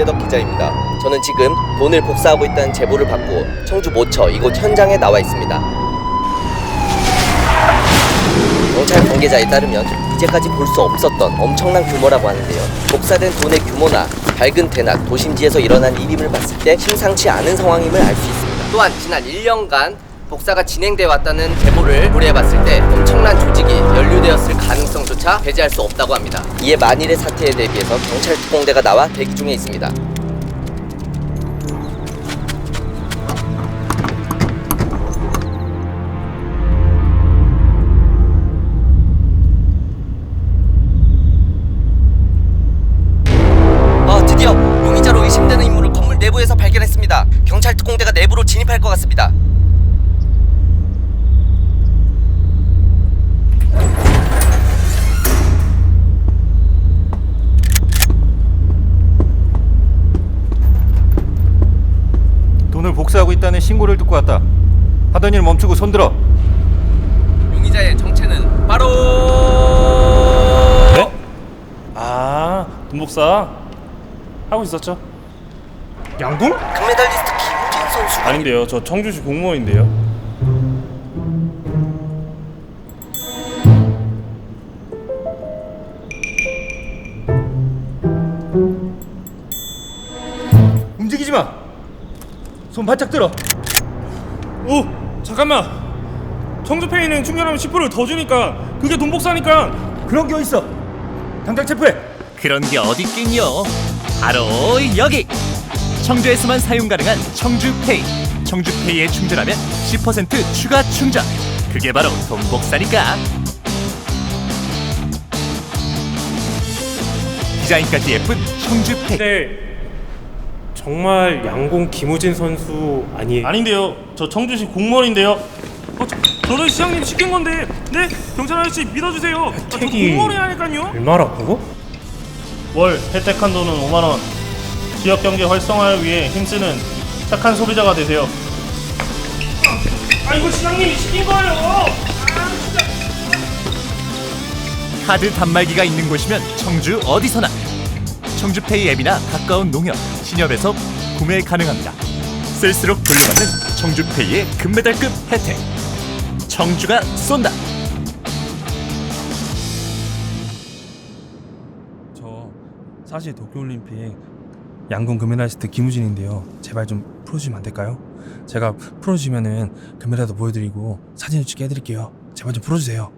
김재덕 기자입니다. 저는 지금 돈을 복사하고 있다는 제보를 받고 청주 모처 이곳 현장에 나와 있습니다. 경찰 관계자에 따르면 이제까지 볼 수 없었던 엄청난 규모라고 하는데요. 복사된 돈의 규모나 밝은 대낮 도심지에서 일어난 일임을 봤을 때 심상치 않은 상황임을 알 수 있습니다. 또한 지난 1년간 복사가 진행돼 왔다는 제보를 고려해봤을 때 엄청난 조직이 연루되었을 가능성조차 배제할 수 없다고 합니다. 이에 만일의 사태에 대비해서 경찰 특공대가 나와 대기 중에 있습니다. 아 드디어 용의자로 의심되는 인물을 건물 내부에서 발견했습니다. 경찰 특공대가 내부로 진입할 것 같습니다. 복사하고 있다는 신고를 듣고 왔다. 하던 일 멈추고 손들어. 용의자의 정체는 바로 네? 아, 돈복사 하고 있었죠? 양궁? 금메달리스트 김우진 선수. 아닌데요. 저 청주시 공무원인데요. 움직이지 마. 손 바짝 들어. 오, 잠깐만. 청주페이는 충전하면 10%를 더 주니까 그게 돈 복사니까 그런 게 어딨어? 당장 체포해. 그런 게 어디 있긴요. 바로 여기. 청주에서만 사용 가능한 청주페이. 청주페이에 충전하면 10% 추가 충전. 그게 바로 돈 복사니까. 디자인까지 예쁜 청주페이. 근데 정말 양궁 김우진 선수 아니에요? 아닌데요. 저 청주시 공무원인데요. 어, 저, 저는 시장님 시킨 건데, 네 경찰 아저씨 믿어주세요. 아, 저 공무원이라니까요. 얼마라고? 월 혜택한 돈은 5만 원. 지역 경제 활성화를 위해 힘쓰는 착한 소비자가 되세요. 아 이거 시장님이 시킨 거예요. 카드 단말기가 있는 곳이면 청주 어디서나 청주페이 앱이나 가까운 농협, 신협에서 구매 가능합니다. 쓸수록 돌려받는 청주페이의 금메달급 혜택. 청주가 쏜다. 저 사실 도쿄올림픽 양궁 금메달리스트 김우진인데요. 제발 좀 풀어주시면 안 될까요? 제가 풀어주시면은 금메달도 보여드리고 사진을 찍게 해드릴게요. 제발 좀 풀어주세요.